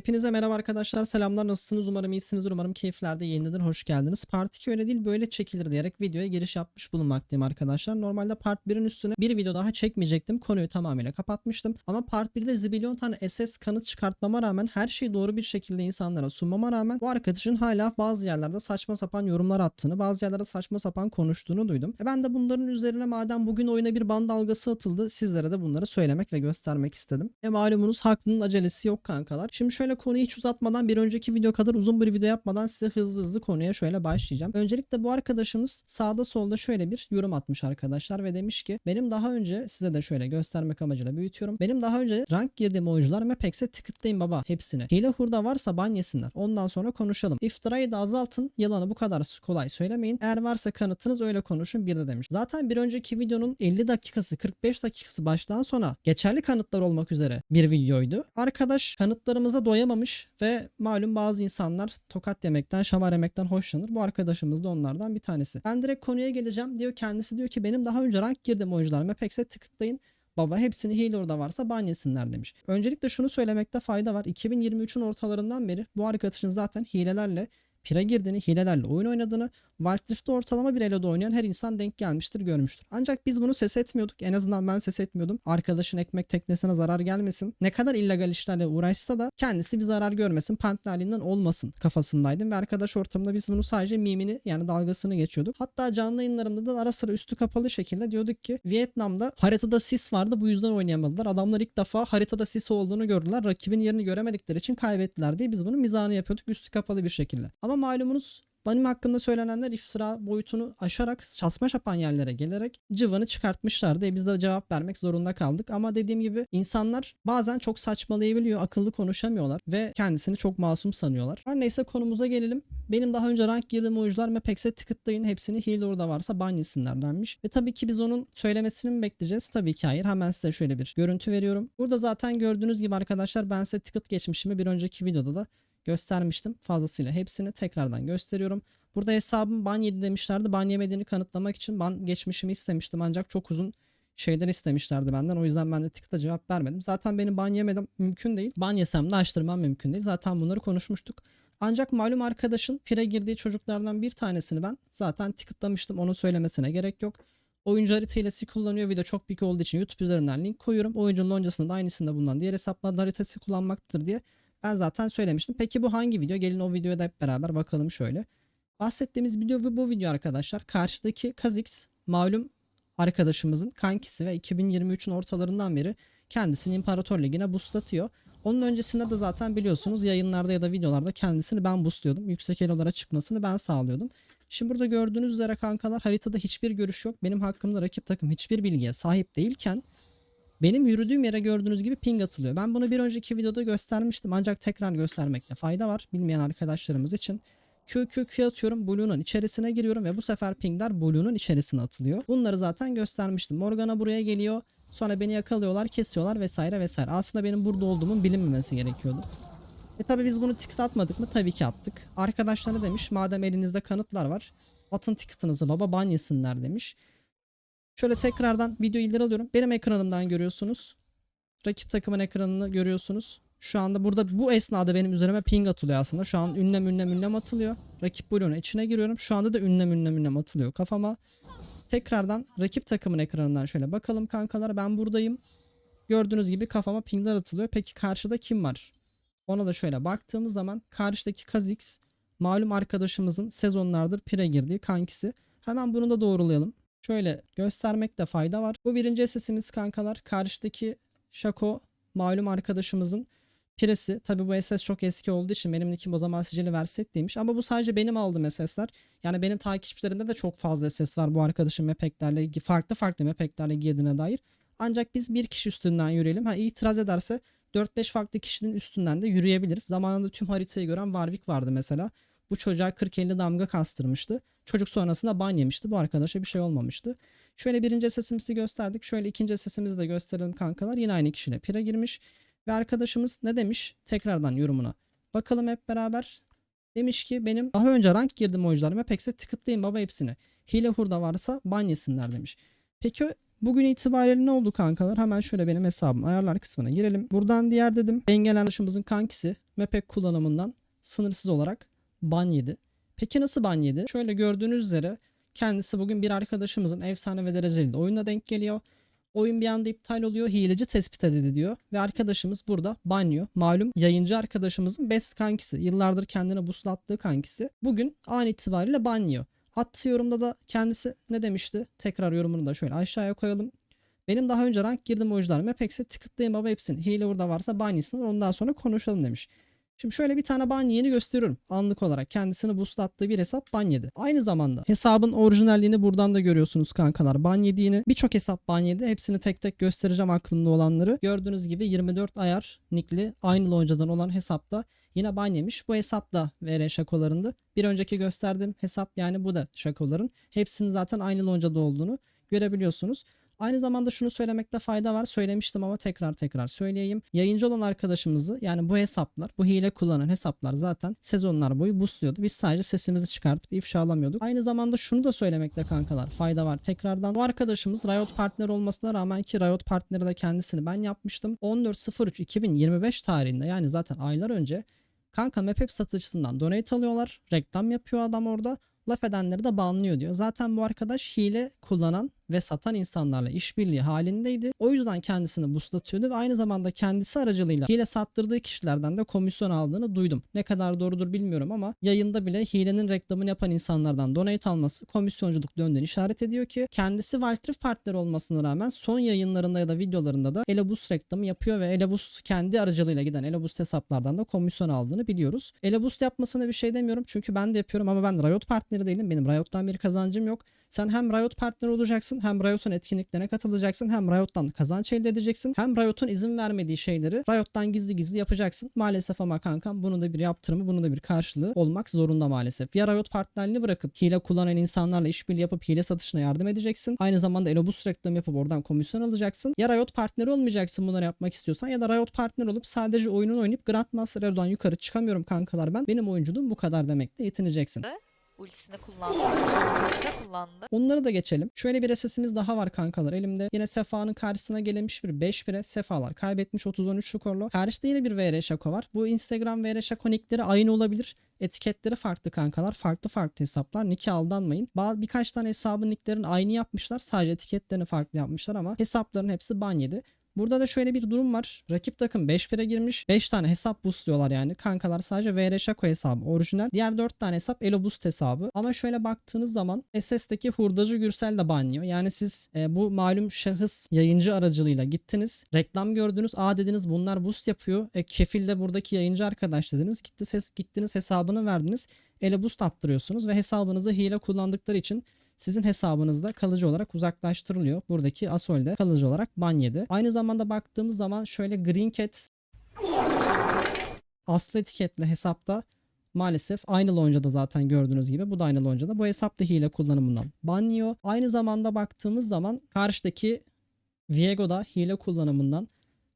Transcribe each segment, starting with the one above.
Hepinize merhaba arkadaşlar. Selamlar. Nasılsınız? Umarım iyisinizdir. Umarım keyiflerde yayındadır. Hoş geldiniz. Part 2 öyle değil böyle çekilir diyerek videoya giriş yapmış bulunmaktayım arkadaşlar. Normalde Part 1'in üstüne bir video daha çekmeyecektim. Konuyu tamamıyla kapatmıştım. Ama Part 1'de zibilyon tane SS kanıt çıkartmama rağmen her şeyi doğru bir şekilde insanlara sunmama rağmen bu arkadaşın hala bazı yerlerde saçma sapan yorumlar attığını, bazı yerlerde saçma sapan konuştuğunu duydum. E ben de bunların üzerine madem bugün oyuna bir ban dalgası atıldı sizlere de bunları söylemek ve göstermek istedim. E malumunuz haklının acelesi yok kankalar. Şimdi şöyle konuyu hiç uzatmadan bir önceki video kadar uzun bir video yapmadan size hızlı hızlı konuya şöyle başlayacağım. Öncelikle bu arkadaşımız sağda solda şöyle bir yorum atmış arkadaşlar ve demiş ki benim daha önce size de şöyle göstermek amacıyla büyütüyorum. Benim daha önce rank girdiğim oyuncular Mapex'e tıkıtlayın baba hepsini. Hile hurda varsa ban yesinler. Ondan sonra konuşalım. İftirayı da azaltın. Yalanı bu kadar kolay söylemeyin. Eğer varsa kanıtınız öyle konuşun bir de demiş. Zaten bir önceki videonun 50 dakikası 45 dakikası baştan sona geçerli kanıtlar olmak üzere bir videoydu. Arkadaş kanıtlarımıza doyamamış ve malum bazı insanlar tokat yemekten, şamar yemekten hoşlanır. Bu arkadaşımız da onlardan bir tanesi. Ben direkt konuya geleceğim. Diyor kendisi diyor ki benim daha önce rank girdim oyuncular Mapex'e tıkıtlayın. Baba hepsini hile orada varsa ban yesinler demiş. Öncelikle şunu söylemekte fayda var. 2023'ün ortalarından beri bu arkadaşın zaten hilelerle pira girdiğini, hilelerle oyun oynadığını, Wild Rift'te ortalama bir eloda oynayan her insan denk gelmiştir, görmüştür. Ancak biz bunu ses etmiyorduk. En azından ben ses etmiyordum. Arkadaşın ekmek teknesine zarar gelmesin. Ne kadar illegal işlerle uğraşsa da kendisi bir zarar görmesin, partnerliğinden olmasın kafasındaydım. Ve arkadaş ortamında biz bunu sadece mimini yani dalgasını geçiyorduk. Hatta canlı yayınlarımda da ara sıra üstü kapalı şekilde diyorduk ki Vietnam'da haritada sis vardı bu yüzden oynayamadılar. Adamlar ilk defa haritada sis olduğunu gördüler. Rakibin yerini göremedikleri için kaybettiler diye biz bunu mizahını yapıyorduk üstü kapalı bir şekilde. Ama malumunuz benim hakkında söylenenler iftira boyutunu aşarak saçma sapan yerlere gelerek cıvını çıkartmışlardı. E biz de cevap vermek zorunda kaldık. Ama dediğim gibi insanlar bazen çok saçmalayabiliyor, akıllı konuşamıyorlar ve kendisini çok masum sanıyorlar. Her neyse konumuza gelelim. Benim daha önce rank girdiğim oyuncular Mapex'e tıkıtlayın hepsini heal orada varsa ban yesinler denmiş. Ve tabii ki biz onun söylemesini mi bekleyeceğiz? Tabii ki hayır. Hemen size şöyle bir görüntü veriyorum. Burada zaten gördüğünüz gibi arkadaşlar ben size tıkıt geçmişimi bir önceki videoda da göstermiştim. Fazlasıyla hepsini tekrardan gösteriyorum. Burada hesabım ban yedi demişlerdi. Ban yemediğini kanıtlamak için ban geçmişimi istemiştim. Ancak çok uzun şeyler istemişlerdi benden. O yüzden ben de tıkta cevap vermedim. Zaten benim ban yemedim mümkün değil. Ban yesem de açtırmam mümkün değil. Zaten bunları konuşmuştuk. Ancak malum arkadaşın pire girdiği çocuklardan bir tanesini ben zaten tıkıtlamıştım. Onun söylemesine gerek yok. Oyuncu harita kullanıyor. Video çok büyük olduğu için YouTube üzerinden link koyuyorum. Oyuncunun loncasında da aynısında bulunan diğer hesaplarda haritası kullanmaktadır diye ben zaten söylemiştim. Peki bu hangi video? Gelin o videoya da hep beraber bakalım şöyle. Bahsettiğimiz video ve bu video arkadaşlar karşıdaki Kazix malum arkadaşımızın kankisi ve 2023'ün ortalarından beri kendisini İmparator Ligi'ne boostlatıyor. Onun öncesinde de zaten biliyorsunuz yayınlarda ya da videolarda kendisini ben boostluyordum. Yüksek elolara çıkmasını ben sağlıyordum. Şimdi burada gördüğünüz üzere kankalar haritada hiçbir görüş yok. Benim hakkımda rakip takım hiçbir bilgiye sahip değilken benim yürüdüğüm yere gördüğünüz gibi ping atılıyor. Ben bunu bir önceki videoda göstermiştim ancak tekrar göstermekte fayda var bilmeyen arkadaşlarımız için. Q Q Q atıyorum Blue'nun içerisine giriyorum ve bu sefer pingler Blue'nun içerisine atılıyor. Bunları zaten göstermiştim. Morgana buraya geliyor. Sonra beni yakalıyorlar, kesiyorlar vesaire vesaire. Aslında benim burada olduğumun bilinmemesi gerekiyordu. E tabi biz bunu ticket atmadık mı? Tabii ki attık. Arkadaşlar demiş? Madem elinizde kanıtlar var. Atın ticket'ınızı baba ban yesinler demiş. Şöyle tekrardan video ileri alıyorum. Benim ekranımdan görüyorsunuz. Rakip takımın ekranını görüyorsunuz. Şu anda burada bu esnada benim üzerime ping atılıyor aslında. Şu an ünlem ünlem ünlem atılıyor. Rakip bloğuna içine giriyorum. Şu anda da ünlem ünlem ünlem atılıyor kafama. Tekrardan rakip takımın ekranından şöyle bakalım kankalar. Ben buradayım. Gördüğünüz gibi kafama pingler atılıyor. Peki karşıda kim var? Ona da şöyle baktığımız zaman karşıdaki Kazix malum arkadaşımızın sezonlardır pire girdiği kankisi. Hemen bunu da doğrulayalım. Şöyle göstermekte fayda var. Bu birinci SS'imiz kankalar. Karşıdaki Şako malum arkadaşımızın piresi. Tabi bu SS çok eski olduğu için benim nickim o zaman sicili verset demiş. Ama bu sadece benim aldığım SS'ler. Yani benim takipçilerimde de çok fazla SS var bu arkadaşın mapeklerle farklı farklı mapeklerle girdiğine dair. Ancak biz bir kişi üstünden yürüyelim. Ha itiraz ederse 4-5 farklı kişinin üstünden de yürüyebiliriz. Zamanında tüm haritayı gören Warwick vardı mesela. Bu çocuğa 40-50 damga kastırmıştı. Çocuk sonrasında ban yemişti. Bu arkadaşa bir şey olmamıştı. Şöyle birinci sesimizi gösterdik. Şöyle ikinci sesimizi de gösterelim kankalar. Yine aynı kişiyle pire girmiş. Ve arkadaşımız ne demiş? Tekrardan yorumuna. Bakalım hep beraber. Demiş ki benim daha önce rank girdim oyuncularıma pekse tıkıtlayın baba hepsini. Hile hurda varsa ban yesinler demiş. Peki Bugün itibariyle ne oldu kankalar? Hemen şöyle benim hesabım ayarlar kısmına girelim. Buradan diğer dedim. Engelen arkadaşımızın kankisi Mepek kullanımından sınırsız olarak ban yedi. Peki nasıl ban yedi? Şöyle gördüğünüz üzere kendisi bugün bir arkadaşımızın efsane ve dereceli de oyuna denk geliyor. Oyun bir anda iptal oluyor. Hileci tespit edildi diyor. Ve arkadaşımız burada banyo. Malum yayıncı arkadaşımızın best kankisi. Yıllardır kendine buslattığı kankisi. Bugün an itibariyle banyo. Attığı yorumda da kendisi ne demişti? Tekrar yorumunu da şöyle aşağıya koyalım. Benim daha önce rank girdim oyuncularım. Apex'e tıkıtlayın baba hepsini. Hile burada varsa banyasınlar ondan sonra konuşalım demiş. Şimdi şöyle bir tane ban yeni gösteriyorum. Anlık olarak kendisini boostlattığı bir hesap ban yedi. Aynı zamanda hesabın orijinalliğini buradan da görüyorsunuz kankalar. Ban yediğini birçok hesap ban yedi. Hepsini tek tek göstereceğim aklımda olanları. Gördüğünüz gibi 24 ayar nickli aynı loncadan olan hesapta yine ban yemiş. Bu hesap da VR şakolarında. Bir önceki gösterdiğim hesap yani bu da şakoların. Hepsinin zaten aynı loncada olduğunu görebiliyorsunuz. Aynı zamanda şunu söylemekte fayda var. Söylemiştim ama tekrar tekrar söyleyeyim. Yayıncı olan arkadaşımızı yani bu hesaplar, bu hile kullanan hesaplar zaten sezonlar boyu boostluyordu. Biz sadece sesimizi çıkartıp ifşalamıyorduk. Aynı zamanda şunu da söylemekte kankalar fayda var. Tekrardan bu arkadaşımız Riot partner olmasına rağmen ki Riot partneri de kendisini ben yapmıştım. 14.03.2025 tarihinde yani zaten aylar önce Kanka Mapep satıcısından donate alıyorlar. Reklam yapıyor adam orada. Laf edenleri de banlıyor diyor. Zaten bu arkadaş hile kullanan ve satan insanlarla işbirliği halindeydi. O yüzden kendisini buslatıyordu ve aynı zamanda kendisi aracılığıyla hile sattırdığı kişilerden de komisyon aldığını duydum. Ne kadar doğrudur bilmiyorum ama yayında bile hilenin reklamını yapan insanlardan donate alması komisyonculuk döndüğünü işaret ediyor ki kendisi Valtrif partner olmasına rağmen son yayınlarında ya da videolarında da Elebus reklamı yapıyor ve Elebus kendi aracılığıyla giden Elebus hesaplardan da komisyon aldığını biliyoruz. Elebus yapmasına bir şey demiyorum çünkü ben de yapıyorum ama ben Riot partneri değilim. Benim Riot'tan bir kazancım yok. Sen hem Riot partner olacaksın, hem Riot'un etkinliklerine katılacaksın, hem Riot'tan kazanç elde edeceksin, hem Riot'un izin vermediği şeyleri Riot'tan gizli gizli yapacaksın. Maalesef ama kankam bunun da bir yaptırımı, bunun da bir karşılığı olmak zorunda maalesef. Ya Riot partnerliğini bırakıp hile kullanan insanlarla işbirliği yapıp hile satışına yardım edeceksin. Aynı zamanda Elobus reklamı yapıp oradan komisyon alacaksın. Ya Riot partneri olmayacaksın bunları yapmak istiyorsan ya da Riot partner olup sadece oyununu oynayıp Grandmaster Elo'dan yukarı çıkamıyorum kankalar ben. Benim oyunculuğum bu kadar demekle yetineceksin. Ultisinde kullandı. Onları da geçelim. Şöyle bir SS'imiz daha var kankalar. Elimde yine Sefa'nın karşısına gelinmiş bir 5 bire Sefa'lar. Kaybetmiş 30-13 skorlu. Karşıda yine bir VR Şako var. Bu Instagram VR Şako nickleri aynı olabilir. Etiketleri farklı kankalar. Farklı farklı hesaplar. Nick'e aldanmayın. Bazı, birkaç tane hesabın nicklerini aynı yapmışlar. Sadece etiketlerini farklı yapmışlar ama hesapların hepsi ban yedi. Burada da şöyle bir durum var. Rakip takım 5 pire girmiş. 5 tane hesap boostluyorlar yani. Kankalar sadece VR Şako hesabı orijinal. Diğer 4 tane hesap Elo Boost hesabı. Ama şöyle baktığınız zaman SS'deki hurdacı Gürsel de banlıyor. Yani siz e, bu malum şahıs yayıncı aracılığıyla gittiniz. Reklam gördünüz. Aa dediniz bunlar boost yapıyor. E, kefil de buradaki yayıncı arkadaş dediniz. Gitti ses, gittiniz hesabını verdiniz. Ele boost attırıyorsunuz ve hesabınızda hile kullandıkları için sizin hesabınızda kalıcı olarak uzaklaştırılıyor. Buradaki Asol de kalıcı olarak ban yedi. Aynı zamanda baktığımız zaman şöyle Green Cat aslı etiketli hesapta maalesef aynı loncada zaten gördüğünüz gibi bu da aynı loncada. Bu hesap da hile kullanımından ban yiyor. Aynı zamanda baktığımız zaman karşıdaki Viego'da hile kullanımından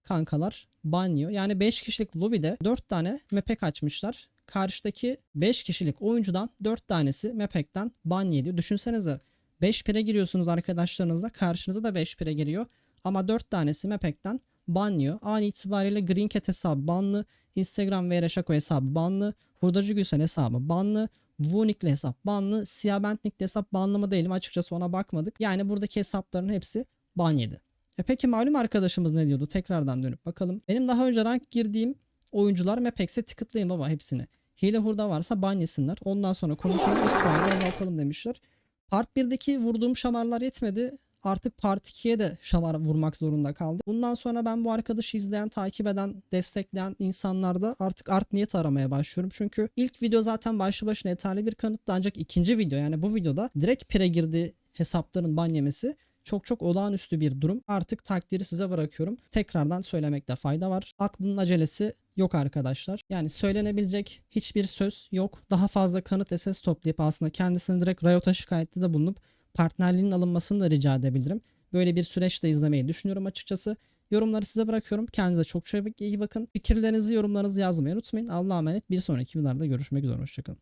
kankalar banyo. Yani 5 kişilik lobide 4 tane mepek açmışlar. Karşıdaki 5 kişilik oyuncudan 4 tanesi mepekten ban yediyor. Düşünsenize 5 pire giriyorsunuz arkadaşlarınızla karşınıza da 5 pire giriyor. Ama 4 tanesi mepekten banlıyor. An itibariyle Green Cat hesabı banlı. Instagram ve Şako hesabı banlı. Hurdacı Gülsen hesabı banlı. Vunik'li hesap banlı. Siyabent hesap banlı mı değilim açıkçası ona bakmadık. Yani buradaki hesapların hepsi ban yedi. E peki malum arkadaşımız ne diyordu? Tekrardan dönüp bakalım. Benim daha önce rank girdiğim oyuncular Mapex'e tıkıtlayın baba hepsini. Hile hurda varsa ban yesinler. Ondan sonra konuşalım istiharı azaltalım demişler. Part 1'deki vurduğum şamarlar yetmedi. Artık Part 2'ye de şamar vurmak zorunda kaldı. Bundan sonra ben bu arkadaşı izleyen, takip eden, destekleyen insanlarda artık art niyet aramaya başlıyorum. Çünkü ilk video zaten başlı başına yeterli bir kanıttı. Ancak ikinci video yani bu videoda direkt pire girdi hesapların ban yemesi çok çok olağanüstü bir durum. Artık takdiri size bırakıyorum. Tekrardan söylemekte fayda var. Aklının acelesi yok arkadaşlar. Yani söylenebilecek hiçbir söz yok. Daha fazla kanıt SS toplayıp aslında kendisini direkt Riot'a şikayette de bulunup partnerliğinin alınmasını da rica edebilirim. Böyle bir süreçte izlemeyi düşünüyorum açıkçası. Yorumları size bırakıyorum. Kendinize çok çok iyi bakın. Fikirlerinizi, yorumlarınızı yazmayı unutmayın. Allah'a emanet. Bir sonraki videolarda görüşmek üzere. Hoşçakalın.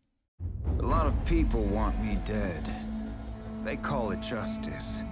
A lot of people want me dead. They call it justice.